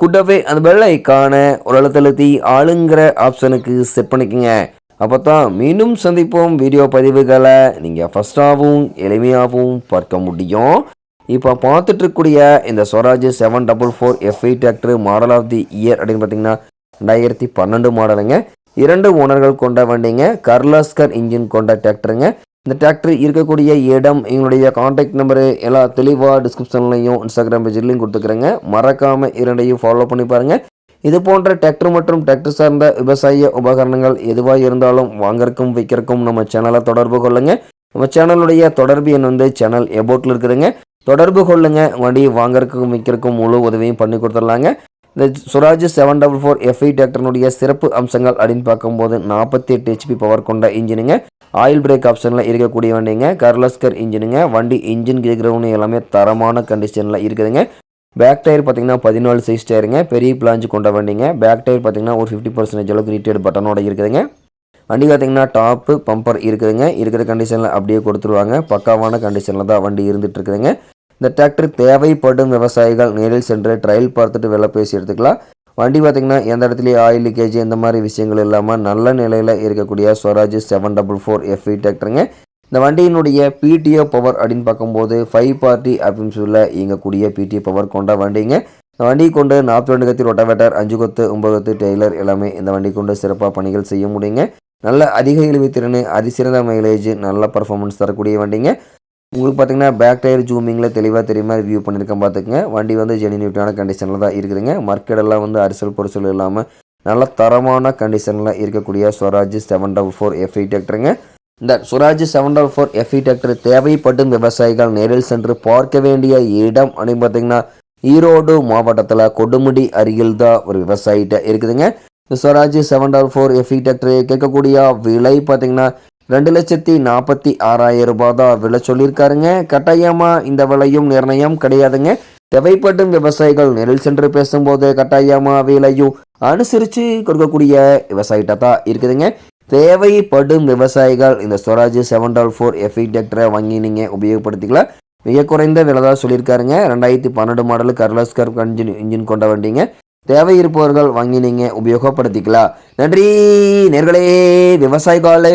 கூட்டவே அந்த பெல் ஐக்கான ஒரு அழுத்தழுத்தி ஆளுங்கிற ஆப்ஷனுக்கு செட் பண்ணிக்கோங்க. அப்போ தான் மீண்டும் சந்திப்போம் வீடியோ பதிவுகளை. நீங்கள் ஃபஸ்ட்டாகவும் எளிமையாகவும் பார்க்க முடியும். இப்போ பார்த்துட்ருக்கூடிய இந்த Swaraj seven double four FE tractor model of the year அப்படின்னு பார்த்தீங்கன்னா ரெண்டாயிரத்தி பன்னெண்டு மாடலுங்க இரண்டு ஓனர்கள் கொண்ட வண்டிங்க. கர்லாஸ்கர் இன்ஜின் கொண்ட டிராக்டருங்க இந்த டிராக்டர் இருக்கக்கூடிய இடம் எங்களுடைய காண்டாக்ட் நம்பரு எல்லா தெளிவாக டிஸ்கிரிப்ஷன்லையும் இன்ஸ்டாகிராம் பேஜ்லையும் கொடுத்துக்கிறேங்க. மறக்காமல் இரண்டையும் ஃபாலோ பண்ணி பாருங்கள் இது போன்ற டிராக்டர் மற்றும் டிராக்டர் சார்ந்த விவசாய உபகரணங்கள் எதுவாக இருந்தாலும் வாங்கறக்கும் விற்கிறக்கும் நம்ம சேனலை தொடர்பு கொள்ளுங்கள் நம்ம சேனலுடைய தொடர்பு எண் வந்து சேனல் எபோட்டில் இருக்குதுங்க. தொடர்பு கொள்ளுங்க. வண்டி வாங்கறதுக்கும் விற்கிறக்கும் முழு உதவியும் பண்ணி கொடுத்துடலாங்க. இந்த Swaraj seven double four FE டிராக்டர்னுடைய சிறப்பு அம்சங்கள் அப்படின்னு பார்க்கும்போது நாற்பத்தி எட்டு ஹெச்பி பவர் கொண்ட இன்ஜினுங்க ஆயில் பிரேக் ஆப்ஷனில் இருக்கக்கூடிய வண்டிங்க. கர்லஸ்கர் இன்ஜினுங்க. வண்டி இன்ஜின் கிரவுண்ட் எல்லாமே தரமான கண்டிஷனில் இருக்குதுங்க. பேக் டயர் பார்த்தீங்கன்னா பதினாலு சைஸ் டயருங்க பெரிய பிளாஞ்சு கொண்ட வண்டிங்க. பேக் டயர் பார்த்தீங்கன்னா ஒரு ஃபிஃப்டி பர்சன்டேஜ் அளவுக்கு ரீட்டேட் பட்டனோட இருக்குதுங்க. வண்டி பார்த்திங்கன்னா டாப்பு பம்பர் இருக்குதுங்க. இருக்கிற கண்டிஷனில் அப்படியே கொடுத்துருவாங்க. பக்காவான கண்டிஷனில் தான் வண்டி இருந்துட்டு இருக்குதுங்க இந்த டிராக்டர் தேவைப்படும் விவசாயிகள் நேரில் சென்று ட்ரையல் பார்த்துட்டு விலை பேசி எடுத்துக்கலாம். வண்டி பார்த்தீங்கன்னா எந்த இடத்துலையும் ஆயில் லீக்கேஜ் இந்த மாதிரி விஷயங்கள் இல்லாமல் நல்ல நிலையில் இருக்கக்கூடிய Swaraj seven double four FE டிராக்டருங்க இந்த வண்டியினுடைய பிடிஓ பவர் அப்படின்னு பார்க்கும்போது ஃபைவ் பார்ட்டி அப்படின்னு சொல்ல இயங்கக்கூடிய பிடிஓ பவர் கொண்ட வண்டிங்க. இந்த வண்டி கொண்டு நாற்பத்தி ரெண்டு கத்தி ரொட்டவேட்டர் அஞ்சு கொத்து ஒன்பது கொத்து டெய்லர் எல்லாமே இந்த வண்டி கொண்டு சிறப்பாக பணிகள் செய்ய முடியுங்க. நல்ல அதிக இழுவை திறன் அதிசிறந்த மைலேஜ் நல்ல பர்ஃபார்மன்ஸ் தரக்கூடிய வண்டிங்க. உங்களுக்கு பார்த்தீங்கன்னா பேக் டயர் ஜூமிங்கில் தெளிவாக தெரியுமா? ரிவ்யூ பண்ணியிருக்கேன் பார்த்துக்குங்க வண்டி வந்து ஜெனினியூட்டான கண்டிஷனில் தான் இருக்குதுங்க. மார்க்கெட்டெல்லாம் வந்து அரிசல் பொரிசல் இல்லாமல் நல்ல தரமான கண்டிஷனில் இருக்கக்கூடிய Swaraj seven double four FE டிராக்டருங்க இந்த Swaraj seven double four FE tractor தேவைப்படும் விவசாயிகள் நேரில் சென்று பார்க்க வேண்டிய இடம் அப்படின்னு பார்த்தீங்கன்னா ஈரோடு மாவட்டத்தில் கொடுமுடி அருகில் தான் ஒரு விவசாயிட்ட இருக்குதுங்க. இந்த Swaraj seven double four FE tractor கேட்கக்கூடிய விலை பார்த்தீங்கன்னா ரெண்டு லட்சத்தி நாற்பத்தி ஆறாயிரம் ரூபாய் தான் விலை சொல்லியிருக்காருங்க. கட்டாயமாக இந்த விலையும் நிர்ணயம் கிடையாதுங்க. தேவைப்படும் விவசாயிகள் நேரில் சென்று பேசும்போது கட்டாயமாக விலையும் அனுசரித்து கொடுக்கக்கூடிய விவசாயிட்ட தான் இருக்குதுங்க. தேவைப்படும் விவசாயிகள் இந்த Swaraj seven double four FE டிராக்டரை வாங்கி நீங்கள் உபயோகப்படுத்திக்கலாம். மிக குறைந்த விலை தான் சொல்லியிருக்காருங்க. ரெண்டாயிரத்தி பன்னெண்டு மாடல் கர்லாஸ்கர் இன்ஜின் இன்ஜின் கொண்ட வண்டிங்க. தேவை இருப்பவர்கள் வாங்கி நீங்கள் உபயோகப்படுத்திக்கலாம். நன்றி நேர்களே விவசாயிகளே.